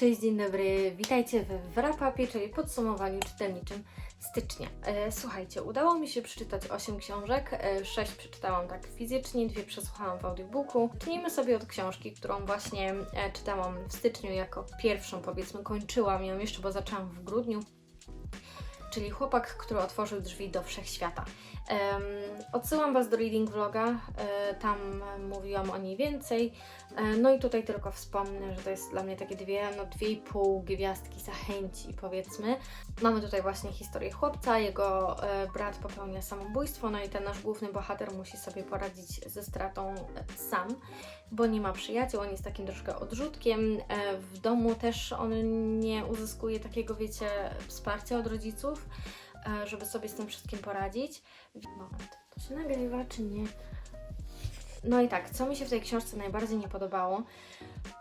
cześć, dzień dobry. Witajcie we wrapapie, czyli podsumowaniu czytelniczym stycznia. E, słuchajcie, udało mi się przeczytać 8 książek, e, 6 przeczytałam tak fizycznie, dwie przesłuchałam w audiobooku. Zacznijmy sobie od książki, którą właśnie e, czytałam w styczniu jako pierwszą, powiedzmy, kończyłam ją jeszcze, bo zaczęłam w grudniu. Czyli chłopak, który otworzył drzwi do wszechświata. Odsyłam Was do reading vloga, e, tam mówiłam o niej więcej. E, no i tutaj tylko wspomnę, że to jest dla mnie takie dwie, no dwie i pół gwiazdki zachęci, powiedzmy. Mamy tutaj właśnie historię chłopca, jego e, brat popełnia samobójstwo, no i ten nasz główny bohater musi sobie poradzić ze stratą sam, bo nie ma przyjaciół, on jest takim troszkę odrzutkiem. W domu też on nie uzyskuje takiego, wiecie, wsparcia od rodziców, żeby sobie z tym wszystkim poradzić. Moment, to się nagrywa czy nie? No i tak, co mi się w tej książce najbardziej nie podobało,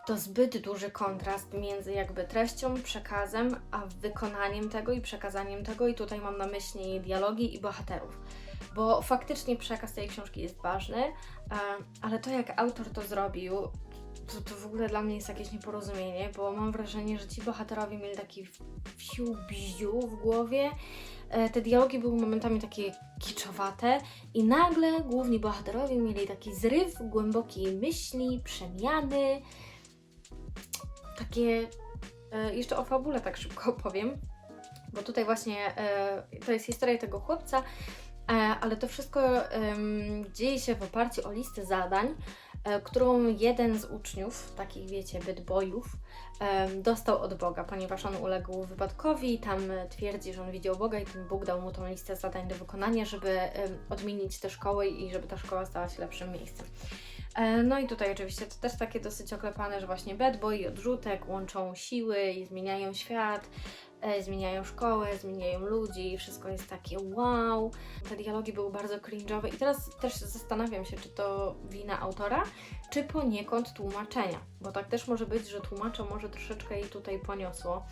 to zbyt duży kontrast między jakby treścią, przekazem, a wykonaniem tego i przekazaniem tego. I tutaj mam na myśli dialogi i bohaterów. Bo faktycznie przekaz tej książki jest ważny, e, ale to jak autor to zrobił, to, to w ogóle dla mnie jest jakieś nieporozumienie, bo mam wrażenie, że ci bohaterowie mieli taki bziu w głowie. E, Te dialogi były momentami takie kiczowate i nagle główni bohaterowie mieli taki zryw głębokiej myśli, przemiany. Takie. e, Jeszcze o fabule tak szybko opowiem, bo tutaj właśnie e, to jest historia tego chłopca, ale to wszystko dzieje się w oparciu o listę zadań, którą jeden z uczniów, takich wiecie, em, dostał od Boga, ponieważ on uległ wypadkowi, tam e, twierdzi, że on widział Boga i ten Bóg dał mu tą listę zadań do wykonania, żeby odmienić tę szkołę i żeby ta szkoła stała się lepszym miejscem. E, No i tutaj oczywiście to też takie dosyć oklepane, że właśnie bad boy i odrzutek łączą siły i zmieniają świat, e, zmieniają szkołę, zmieniają ludzi wszystko jest takie wow. Te dialogi były bardzo cringe'owe i teraz też zastanawiam się, czy to wina autora, czy poniekąd tłumaczenia, bo tak też może być, że tłumacza może troszeczkę jej tutaj poniosło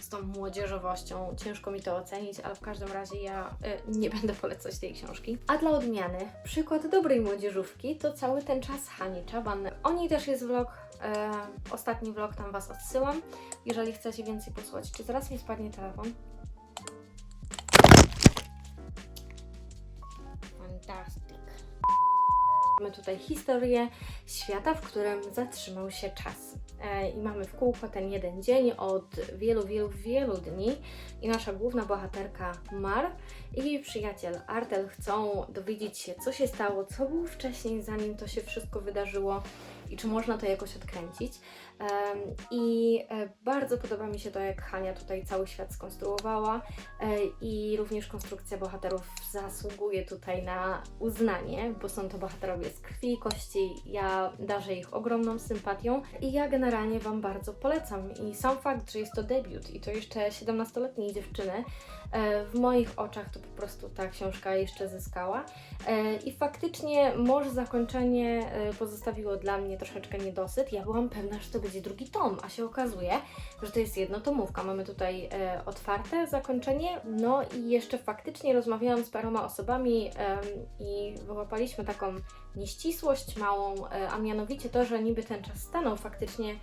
z tą młodzieżowością. Ciężko mi to ocenić, ale w każdym razie ja y, nie będę polecać tej książki. A dla odmiany, przykład dobrej młodzieżówki to cały ten czas Hani Czaban. O niej też jest vlog, e, ostatni vlog, tam Was odsyłam, jeżeli chcecie więcej posłuchać. Czy zaraz mi spadnie telefon? Fantastic. Mamy tutaj historię świata, w którym zatrzymał się czas. E, I mamy w kółko ten jeden dzień od wielu, wielu, wielu dni. I nasza główna bohaterka Mar i jej przyjaciel Artel chcą dowiedzieć się, co się stało, co było wcześniej, zanim to się wszystko wydarzyło i czy można to jakoś odkręcić. I e, bardzo podoba mi się to, jak Hania tutaj cały świat skonstruowała e, i również konstrukcja bohaterów zasługuje tutaj na uznanie, bo są to bohaterowie z krwi i kości. Ja darzę ich ogromną sympatią i ja generalnie Wam bardzo polecam. I sam fakt, że jest to debiut i to jeszcze 17-letniej dziewczyny, e, w moich oczach to po prostu ta książka jeszcze zyskała. I faktycznie może zakończenie pozostawiło dla mnie troszeczkę niedosyt. Ja byłam pewna, że to będzie drugi tom, a się okazuje, że to jest jednotomówka. Mamy tutaj e, otwarte zakończenie, no i jeszcze faktycznie rozmawiałam z paroma osobami em, i wyłapaliśmy taką nieścisłość małą, e, a mianowicie to, że niby ten czas stanął faktycznie e,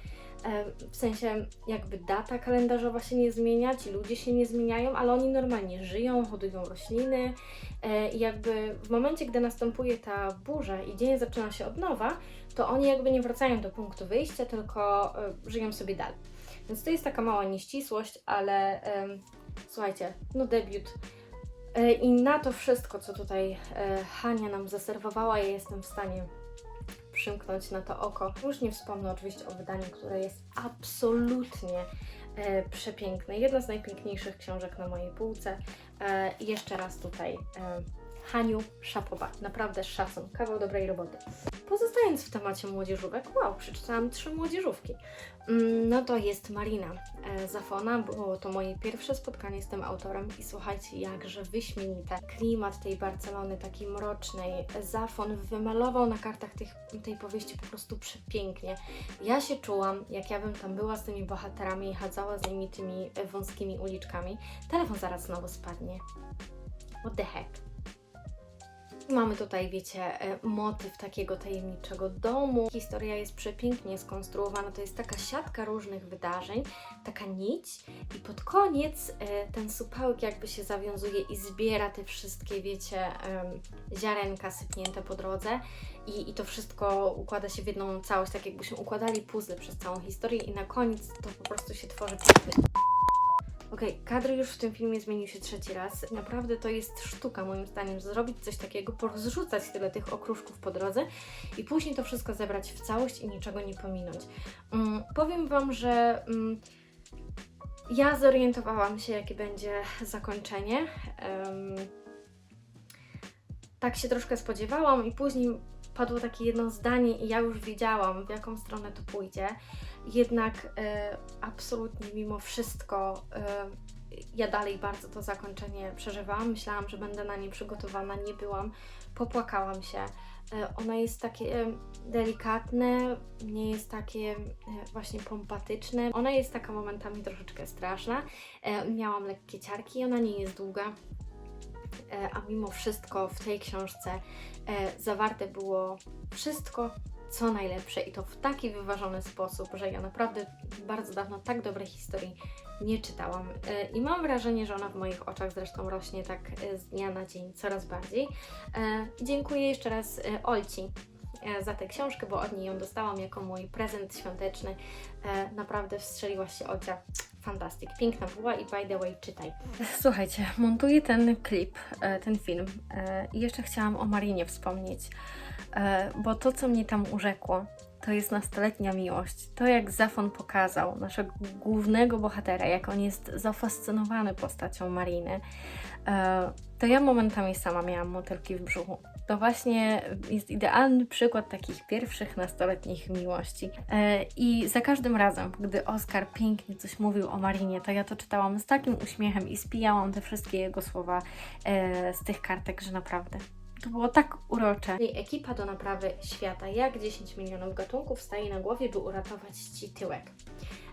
w sensie jakby data kalendarzowa się nie zmienia, ci ludzie się nie zmieniają, ale oni normalnie żyją, hodują rośliny e, i jakby w momencie, gdy następuje ta burza i dzień zaczyna się od nowa, to oni jakby nie wracają do punktu wyjścia, tylko e, żyją sobie dalej. Więc to jest taka mała nieścisłość, ale słuchajcie, no debiut. E, I na to wszystko, co tutaj e, Hania nam zaserwowała, ja jestem w stanie przymknąć na to oko. Już nie wspomnę oczywiście o wydaniu, które jest absolutnie e, przepiękne. Jedna z najpiękniejszych książek na mojej półce. E, jeszcze raz tutaj e, Haniu Szapowa. Naprawdę szacun, kawał dobrej roboty. Pozostając w temacie młodzieżówek, wow, przeczytałam trzy młodzieżówki. Mm, No to jest Marina e, Zafona. Było to moje pierwsze spotkanie z tym autorem i słuchajcie, jakże wyśmienite. Klimat tej Barcelony, takiej mrocznej. Zafon wymalował na kartach tych, tej powieści po prostu przepięknie. Ja się czułam, jak ja bym tam była z tymi bohaterami i chadzała z nimi tymi wąskimi uliczkami. Telefon zaraz znowu spadnie. What the heck? Mamy tutaj, wiecie, e, motyw takiego tajemniczego domu. Historia jest przepięknie skonstruowana. To jest taka siatka różnych wydarzeń, taka nić, i pod koniec e, ten supełek jakby się zawiązuje i zbiera te wszystkie, wiecie, ziarenka sypnięte po drodze. I, I to wszystko układa się w jedną całość, tak jakbyśmy układali puzzle przez całą historię, i na koniec to po prostu się tworzy piękny Okej, kadr już w tym filmie zmienił się trzeci raz. Naprawdę to jest sztuka, moim zdaniem, zrobić coś takiego, porozrzucać tyle tych okruszków po drodze i później to wszystko zebrać w całość i niczego nie pominąć. Mm, powiem Wam, że mm, ja zorientowałam się, jakie będzie zakończenie. Em, tak się troszkę spodziewałam i później padło takie jedno zdanie i ja już wiedziałam, w jaką stronę to pójdzie. Jednak e, absolutnie mimo wszystko e, ja dalej bardzo to zakończenie przeżywałam. Myślałam, że będę na nie przygotowana, nie byłam. Popłakałam się. E, ono jest takie delikatne, nie jest takie właśnie pompatyczne. Ona jest taka momentami troszeczkę straszna. Miałam lekkie ciarki, ona nie jest długa. A mimo wszystko w tej książce zawarte było wszystko, co najlepsze i to w taki wyważony sposób, że ja naprawdę bardzo dawno tak dobrej historii nie czytałam. E, I mam wrażenie, że ona w moich oczach zresztą rośnie tak e, z dnia na dzień coraz bardziej. E, Dziękuję jeszcze raz Olci za tę książkę, bo od niej ją dostałam jako mój prezent świąteczny. E, Naprawdę wstrzeliłaś się Olcia. Fantastyk. Piękna była i by the way czytaj. Słuchajcie, montuję ten klip, e, ten film e, i jeszcze chciałam o Marinie wspomnieć, e, bo to, co mnie tam urzekło, to jest nastoletnia miłość. To, jak Zafon pokazał naszego głównego bohatera, jak on jest zafascynowany postacią Mariny, e, to ja momentami sama miałam motylki w brzuchu. To właśnie jest idealny przykład takich pierwszych nastoletnich miłości. E, I za każdym razem, gdy Oskar pięknie coś mówił o Marinie, to ja to czytałam z takim uśmiechem i spijałam te wszystkie jego słowa e, z tych kartek, że naprawdę to było tak urocze. Ekipa do naprawy świata, jak 10 milionów gatunków staje na głowie, by uratować Ci tyłek.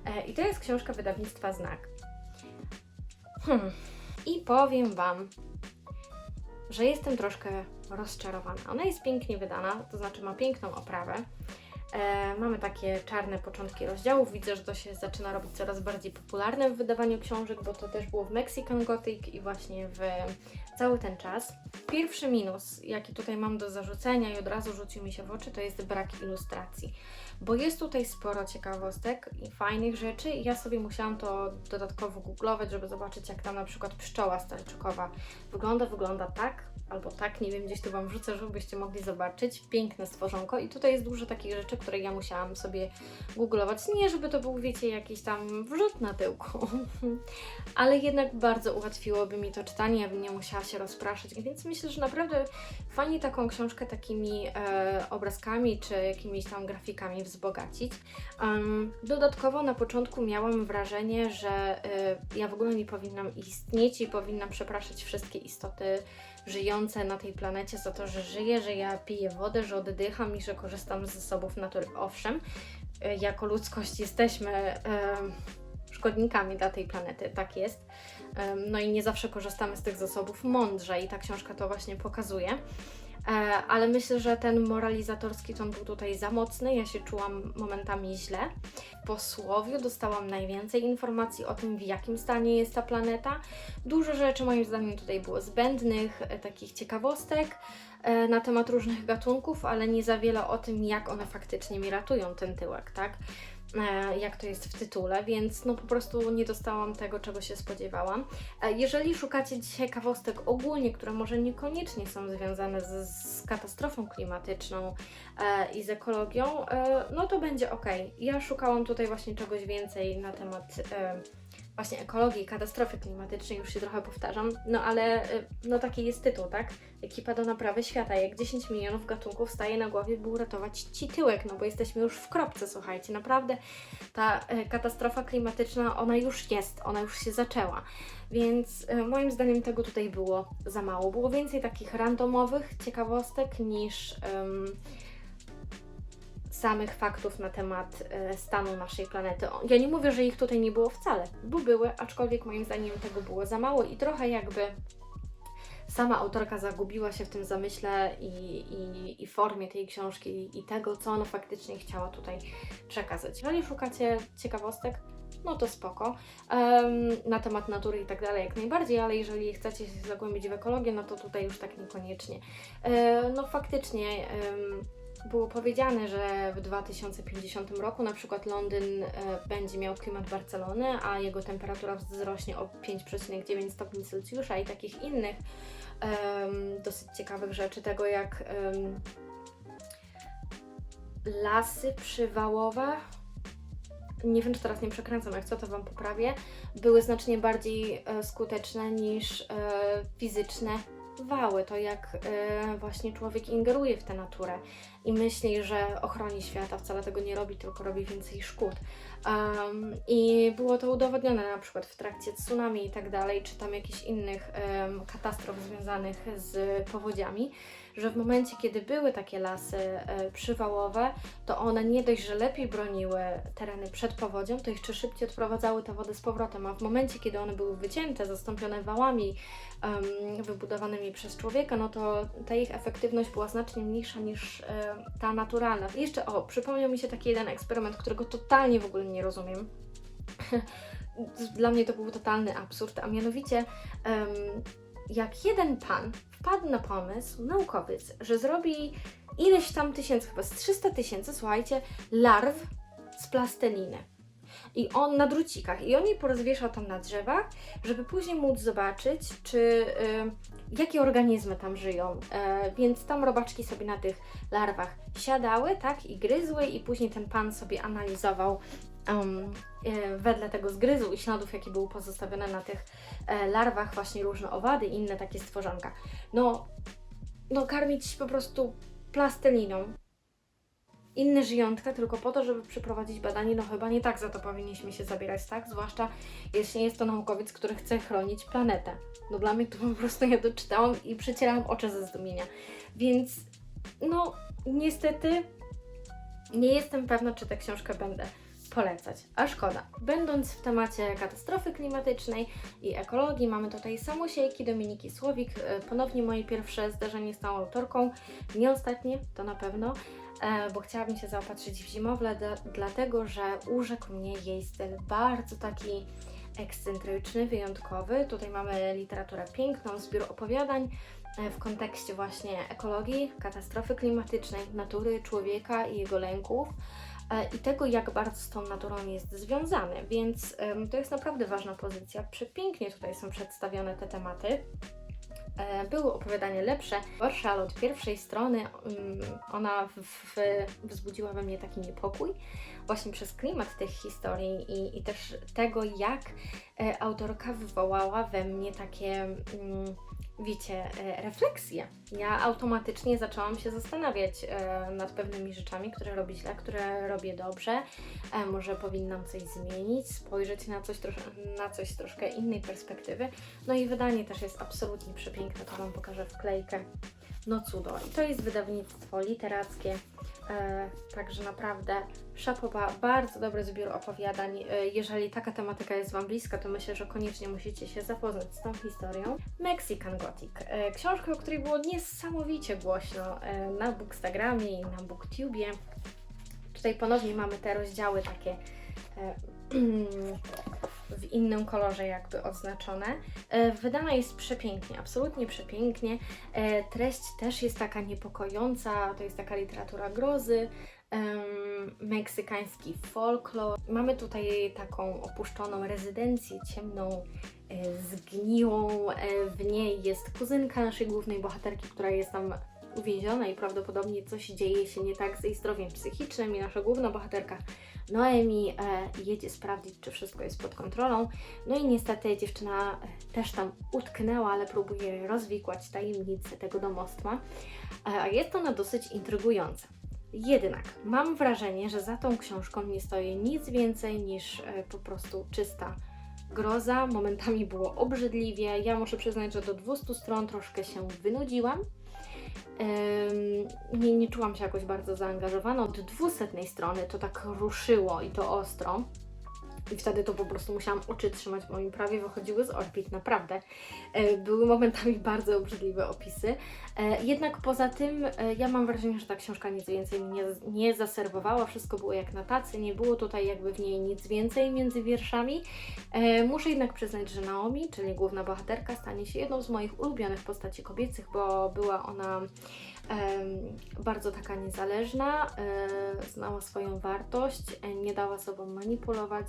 E, I to jest książka wydawnictwa Znak. Hmm. I powiem Wam, że jestem troszkę rozczarowana. Ona jest pięknie wydana, to znaczy ma piękną oprawę. E, mamy takie czarne początki rozdziałów. Widzę, że to się zaczyna robić coraz bardziej popularne w wydawaniu książek, bo to też było w Mexican Gothic i właśnie w cały ten czas. Pierwszy minus, jaki tutaj mam do zarzucenia i od razu rzucił mi się w oczy, to jest brak ilustracji. Bo jest tutaj sporo ciekawostek i fajnych rzeczy i ja sobie musiałam to dodatkowo googlować, żeby zobaczyć jak tam na przykład pszczoła stalczykowa wygląda. Wygląda tak, albo tak, nie wiem, gdzieś tu Wam wrzucę, żebyście mogli zobaczyć. Piękne stworzonko i tutaj jest dużo takich rzeczy, które ja musiałam sobie googlować. Nie, żeby to był, wiecie, jakiś tam wrzut na tyłku, ale jednak bardzo ułatwiłoby mi to czytanie, ja bym nie musiała się rozpraszać, więc myślę, że naprawdę fajnie taką książkę takimi e, obrazkami czy jakimiś tam grafikami wzbogacić. Dodatkowo na początku miałam wrażenie, że e, ja w ogóle nie powinnam istnieć i powinnam przepraszać wszystkie istoty żyjące na tej planecie za to, że żyję, że ja piję wodę, że oddycham i że korzystam z zasobów natury. Owszem, e, jako ludzkość jesteśmy e, szkodnikami dla tej planety, tak jest. No i nie zawsze korzystamy z tych zasobów mądrze i ta książka to właśnie pokazuje. E, Ale myślę, że ten moralizatorski ton był tutaj za mocny. Ja się czułam momentami źle. W posłowiu dostałam najwięcej informacji o tym, w jakim stanie jest ta planeta. Dużo rzeczy moim zdaniem tutaj było zbędnych, e, takich ciekawostek e, na temat różnych gatunków, ale nie za wiele o tym, jak one faktycznie mi ratują ten tyłek, tak? E, jak to jest w tytule, więc no po prostu nie dostałam tego, czego się spodziewałam. E, Jeżeli szukacie ciekawostek ogólnie, które może niekoniecznie są związane z, z katastrofą klimatyczną e, i z ekologią, e, no to będzie ok. Ja szukałam tutaj właśnie czegoś więcej na temat e, właśnie ekologii, katastrofy klimatycznej, już się trochę powtarzam, no ale e, no taki jest tytuł, tak? Ekipa do naprawy świata, jak 10 milionów gatunków staje na głowie, by uratować ci tyłek, no bo jesteśmy już w kropce, słuchajcie, naprawdę ta e, katastrofa klimatyczna, ona już jest, ona już się zaczęła. Więc e, moim zdaniem tego tutaj było za mało. Było więcej takich randomowych ciekawostek niż em, samych faktów na temat e, stanu naszej planety. Ja nie mówię, że ich tutaj nie było wcale, bo były, aczkolwiek moim zdaniem tego było za mało i trochę jakby sama autorka zagubiła się w tym zamyśle i, i, i formie tej książki i, tego, co ona faktycznie chciała tutaj przekazać. Jeżeli szukacie ciekawostek, no to spoko. Em, na temat natury i tak dalej, jak najbardziej, ale jeżeli chcecie się zagłębić w ekologię, no to tutaj już tak niekoniecznie. E, no faktycznie em, było powiedziane, że w 2050 roku na przykład Londyn e, będzie miał klimat Barcelony, a jego temperatura wzrośnie o 5,9 stopni Celsjusza i takich innych dosyć ciekawych rzeczy, tego jak lasy przywałowe, nie wiem czy teraz nie przekręcam, jak co to Wam poprawię, były znacznie bardziej e, skuteczne niż e, fizyczne wały, to jak e, właśnie człowiek ingeruje w tę naturę i myśli, że ochroni świata, wcale tego nie robi, tylko robi więcej szkód. Um, I było to udowodnione na przykład w trakcie tsunami i tak dalej, czy tam jakichś innych em, katastrof związanych z powodziami, że w momencie, kiedy były takie lasy e, przywałowe, to one nie dość, że lepiej broniły tereny przed powodzią, to jeszcze szybciej odprowadzały tę wodę z powrotem, a w momencie, kiedy one były wycięte, zastąpione wałami em, wybudowanymi przez człowieka, no to ta ich efektywność była znacznie mniejsza niż e, ta naturalna. I jeszcze, o, przypomniał mi się taki jeden eksperyment, którego totalnie w ogóle nie rozumiem. Dla mnie to był totalny absurd, a mianowicie em, jak jeden pan wpadł na pomysł, naukowiec, że zrobi ileś tam tysięcy, chyba z 300 tysięcy, słuchajcie, larw z plasteliny. I on na drucikach. I on je porozwieszał tam na drzewach, żeby później móc zobaczyć, czy y, jakie organizmy tam żyją. E, więc tam robaczki sobie na tych larwach siadały, tak, i gryzły, i później ten pan sobie analizował um, wedle tego zgryzu i śladów, jakie były pozostawione na tych e, larwach, właśnie różne owady i inne takie stworzonka. No, no karmić po prostu plasteliną inne żyjątka tylko po to, żeby przeprowadzić badanie, no chyba nie tak za to powinniśmy się zabierać, tak? Zwłaszcza jeśli jest to naukowiec, który chce chronić planetę. No dla mnie to po prostu ja doczytałam i przecierałam oczy ze zdumienia. Więc no niestety nie jestem pewna, czy tę książkę będę polecać, a szkoda. Będąc w temacie katastrofy klimatycznej i ekologii, mamy tutaj samosiejki Dominiki Słowik, e, ponownie moje pierwsze zdarzenie z tą autorką, nie ostatnie, to na pewno, e, bo chciałabym się zaopatrzyć w zimowle, dlatego że urzekł mnie jej styl bardzo taki ekscentryczny, wyjątkowy. Tutaj mamy literaturę piękną, zbiór opowiadań e, w kontekście właśnie ekologii, katastrofy klimatycznej, natury, człowieka i jego lęków i tego, jak bardzo z tą naturą jest związany, więc to jest naprawdę ważna pozycja. Przepięknie tutaj są przedstawione te tematy. E, Były opowiadania lepsze. Warszal od pierwszej strony, ona w, wzbudziła we mnie taki niepokój, właśnie przez klimat tych historii i, i też tego, jak e, autorka wywołała we mnie takie, mm, wiecie, e, refleksje. Ja automatycznie zaczęłam się zastanawiać e, nad pewnymi rzeczami, które robię źle, które robię dobrze. E, może powinnam coś zmienić, spojrzeć na coś, na coś z troszkę innej perspektywy. No i wydanie też jest absolutnie przepiękne, to Wam pokażę wklejkę. No cudo. I to jest wydawnictwo literackie, e, także naprawdę szapoba, bardzo dobry zbiór opowiadań. E, jeżeli taka tematyka jest Wam bliska, to myślę, że koniecznie musicie się zapoznać z tą historią. Mexican Gothic. E, książka, o której było niesamowicie głośno e, na Bookstagramie i na Booktubie. Tutaj ponownie mamy te rozdziały takie e, w innym kolorze jakby odznaczone. E, Wydana jest przepięknie, absolutnie przepięknie. E, Treść też jest taka niepokojąca, to jest taka literatura grozy, meksykański folklor. Mamy tutaj taką opuszczoną rezydencję ciemną, e, zgniłą. W niej jest kuzynka naszej głównej bohaterki, która jest tam uwięziona i prawdopodobnie coś dzieje się nie tak z jej zdrowiem psychicznym i nasza główna bohaterka Noemi e, jedzie sprawdzić, czy wszystko jest pod kontrolą. No i niestety dziewczyna e, też tam utknęła, ale próbuje rozwikłać tajemnicę tego domostwa. E, a jest ona dosyć intrygująca. Jednak mam wrażenie, że za tą książką nie stoi nic więcej niż e, po prostu czysta groza. Momentami było obrzydliwie. Ja muszę przyznać, że do 200 stron troszkę się wynudziłam. Nie, nie czułam się jakoś bardzo zaangażowana. Od 200 strony to tak ruszyło i to ostro. I wtedy to po prostu musiałam oczy trzymać, bo mi prawie wychodziły z orbit, naprawdę. E, Były momentami bardzo obrzydliwe opisy. E, Jednak poza tym, e, ja mam wrażenie, że ta książka nic więcej mi nie, zaserwowała. Wszystko było jak na tacy, nie było tutaj jakby w niej nic więcej między wierszami. Muszę jednak przyznać, że Naomi, czyli główna bohaterka, stanie się jedną z moich ulubionych postaci kobiecych, bo była ona bardzo taka niezależna, e, znała swoją wartość, e, nie dała sobą manipulować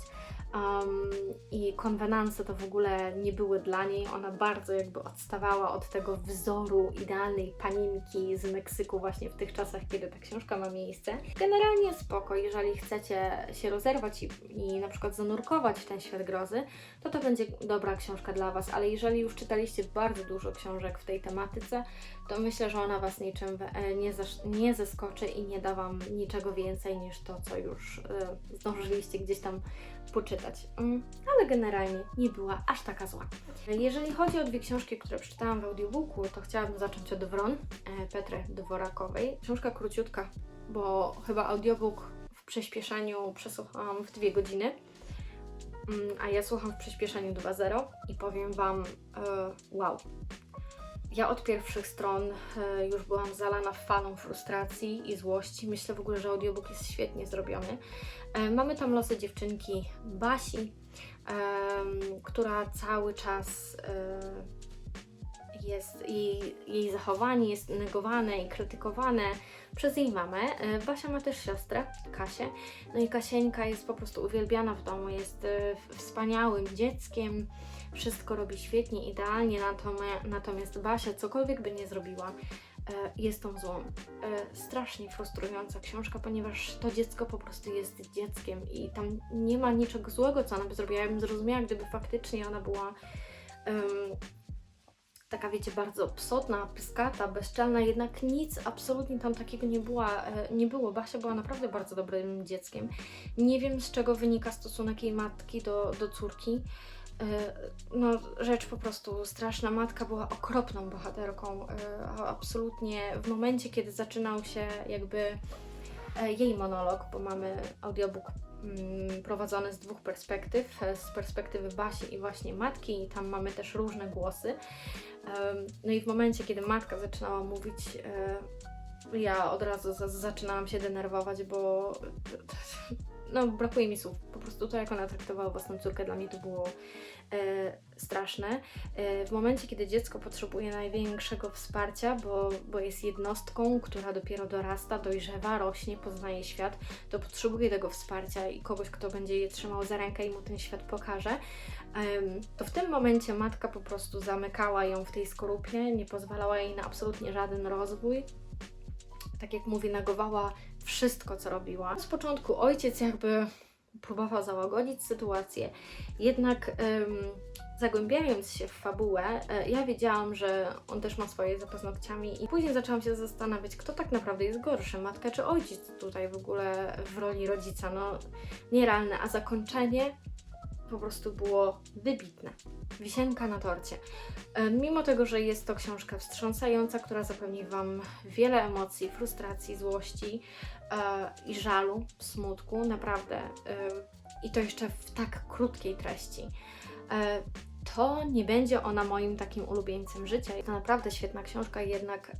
um, i konwenanse to w ogóle nie były dla niej. Ona bardzo jakby odstawała od tego wzoru idealnej paninki z Meksyku właśnie w tych czasach, kiedy ta książka ma miejsce. Generalnie spoko, jeżeli chcecie się rozerwać i, i na przykład zanurkować w ten świat grozy, to to będzie dobra książka dla Was, ale jeżeli już czytaliście bardzo dużo książek w tej tematyce, to myślę, że ona Was niczym e, nie, nie zaskoczy i nie da Wam niczego więcej niż to, co już e, zdążyliście gdzieś tam poczytać. Mm, ale generalnie nie była aż taka zła. Jeżeli chodzi o dwie książki, które przeczytałam w audiobooku, to chciałabym zacząć od Wron e, Petry Dworakowej. Książka króciutka, bo chyba audiobook w przyspieszeniu przesłuchałam w dwie godziny. Mm, a ja słucham w przyspieszeniu 2.0 i powiem Wam, e, wow. Ja od pierwszych stron e, już byłam zalana falą frustracji i złości. Myślę w ogóle, że audiobook jest świetnie zrobiony. E, mamy tam losy dziewczynki Basi, która cały czas e, jest, jej, jej zachowanie jest negowane i krytykowane przez jej mamę. E, Basia ma też siostrę, Kasię. No i Kasieńka jest po prostu uwielbiana w domu, jest e, wspaniałym dzieckiem, wszystko robi świetnie, idealnie, natomiast Basia cokolwiek by nie zrobiła, e, jest tą złą. Strasznie frustrująca książka, ponieważ to dziecko po prostu jest dzieckiem i tam nie ma niczego złego, co ona by zrobiła. Ja bym zrozumiała, gdyby faktycznie ona była taka, wiecie, bardzo psotna, pyskata, bezczelna, jednak nic absolutnie tam takiego nie, była, e, nie było. Basia była naprawdę bardzo dobrym dzieckiem. Nie wiem, z czego wynika stosunek jej matki do, do córki. E, No, rzecz po prostu straszna. Matka była okropną bohaterką. e, Absolutnie w momencie, kiedy zaczynał się jakby jej monolog, bo mamy audiobook mm, prowadzony z dwóch perspektyw, e, z perspektywy Basi i właśnie matki, i tam mamy też różne głosy. No i w momencie, kiedy matka zaczynała mówić, e, ja od razu za- zaczynałam się denerwować, bo no, brakuje mi słów. Po prostu to, jak ona traktowała własną córkę, dla mnie to było e, straszne. E, w momencie, kiedy dziecko potrzebuje największego wsparcia, bo, bo jest jednostką, która dopiero dorasta, dojrzewa, rośnie, poznaje świat, to potrzebuje tego wsparcia i kogoś, kto będzie je trzymał za rękę i mu ten świat pokaże. Em, to w tym momencie matka po prostu zamykała ją w tej skorupie, nie pozwalała jej na absolutnie żaden rozwój. Tak jak mówię, negowała wszystko, co robiła. Z początku ojciec jakby próbował załagodzić sytuację, jednak em, zagłębiając się w fabułę, e, ja wiedziałam, że on też ma swoje za paznokciami i później zaczęłam się zastanawiać, kto tak naprawdę jest gorszy, matka czy ojciec tutaj w ogóle w roli rodzica. No, nierealne, a zakończenie po prostu było wybitne. Wisienka na torcie. E, Mimo tego, że jest to książka wstrząsająca, która zapewni Wam wiele emocji, frustracji, złości e, i żalu, smutku, naprawdę. e, I to jeszcze w tak krótkiej treści. To nie będzie ona moim takim ulubieńcem życia. To naprawdę świetna książka, jednak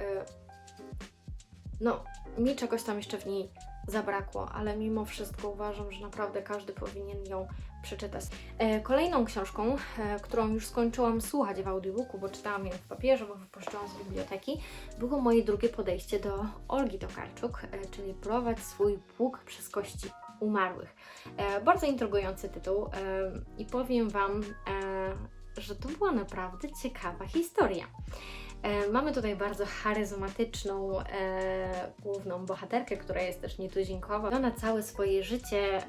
no, mi czegoś tam jeszcze w niej zabrakło, ale mimo wszystko uważam, że naprawdę każdy powinien ją przeczytać. E, kolejną książką, e, którą już skończyłam słuchać w audiobooku, bo czytałam ją w papierze, bo wypożyczyłam z biblioteki, było moje drugie podejście do Olgi Tokarczuk, e, czyli prowadź swój pług przez kości umarłych. Bardzo intrygujący tytuł i powiem Wam, że to była naprawdę ciekawa historia. Mamy tutaj bardzo charyzmatyczną główną bohaterkę, która jest też nietuzinkowa. Ona całe swoje życie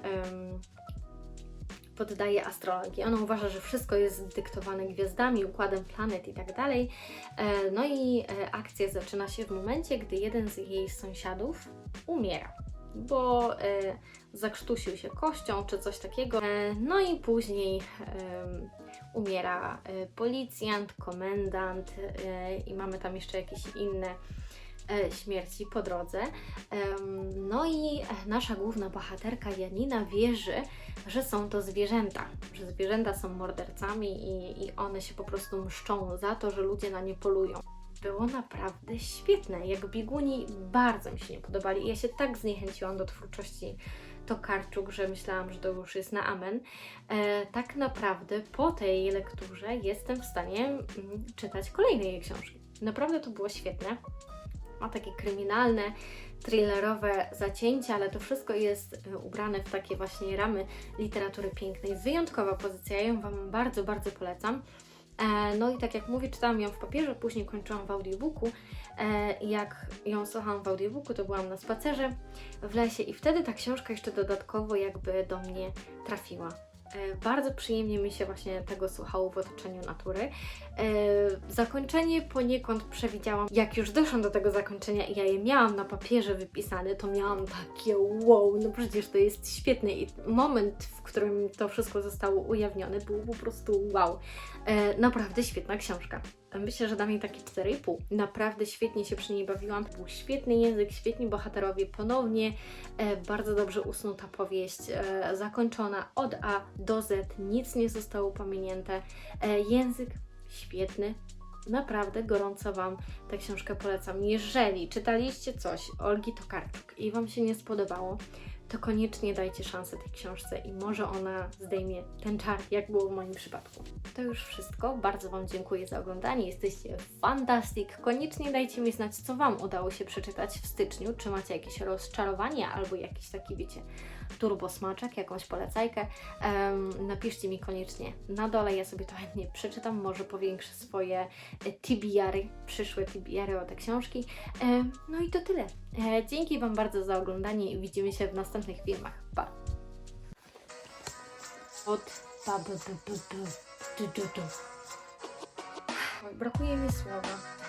poddaje astrologii. Ona uważa, że wszystko jest dyktowane gwiazdami, układem planet i tak dalej. E, No i e, akcja zaczyna się w momencie, gdy jeden z jej sąsiadów umiera, bo e, zakrztusił się kością czy coś takiego. No i później umiera policjant, komendant i mamy tam jeszcze jakieś inne śmierci po drodze. No i nasza główna bohaterka Janina wierzy, że są to zwierzęta, że zwierzęta są mordercami i, i one się po prostu mszczą za to, że ludzie na nie polują. Było naprawdę świetne. Jak bieguni bardzo mi się nie podobali. Ja się tak zniechęciłam do twórczości Tokarczuk, że myślałam, że to już jest na amen. E, tak naprawdę po tej lekturze jestem w stanie mm, czytać kolejne jej książki. Naprawdę to było świetne. Ma takie kryminalne, thrillerowe zacięcia, ale to wszystko jest e, ubrane w takie właśnie ramy literatury pięknej. Wyjątkowa pozycja, ja ją Wam bardzo, bardzo polecam. E, No i tak jak mówię, czytałam ją w papierze, później kończyłam w audiobooku. E, Jak ją słuchałam w audiobooku, to byłam na spacerze w lesie i wtedy ta książka jeszcze dodatkowo jakby do mnie trafiła. E, Bardzo przyjemnie mi się właśnie tego słuchało w otoczeniu natury. E, Zakończenie poniekąd przewidziałam. Jak już doszłam do tego zakończenia i ja je miałam na papierze wypisane, to miałam takie wow, no przecież to jest świetne. I moment, w którym to wszystko zostało ujawnione, był po prostu wow. E, Naprawdę świetna książka. Myślę, że da mi takie 4,5. Naprawdę świetnie się przy niej bawiłam. Był świetny język, świetni bohaterowie. Ponownie e, bardzo dobrze usnuta powieść, e, zakończona od A do Z. Nic nie zostało pominięte. E, język świetny. Naprawdę gorąco Wam tę książkę polecam. Jeżeli czytaliście coś Olgi Tokarczuk i Wam się nie spodobało, to koniecznie dajcie szansę tej książce i może ona zdejmie ten czar, jak było w moim przypadku. To już wszystko. Bardzo Wam dziękuję za oglądanie. Jesteście fantastic. Koniecznie dajcie mi znać, co Wam udało się przeczytać w styczniu. Czy macie jakieś rozczarowanie albo jakiś taki, wiecie, turbo smaczek, jakąś polecajkę. Em, napiszcie mi koniecznie na dole. Ja sobie to chętnie przeczytam. Może powiększę swoje TBR-y, przyszłe TBR-y o te książki. Em, no i to tyle. E, dzięki Wam bardzo za oglądanie i widzimy się w następnych filmach. Pa! Od du, du, du. Brakuje mi słowa.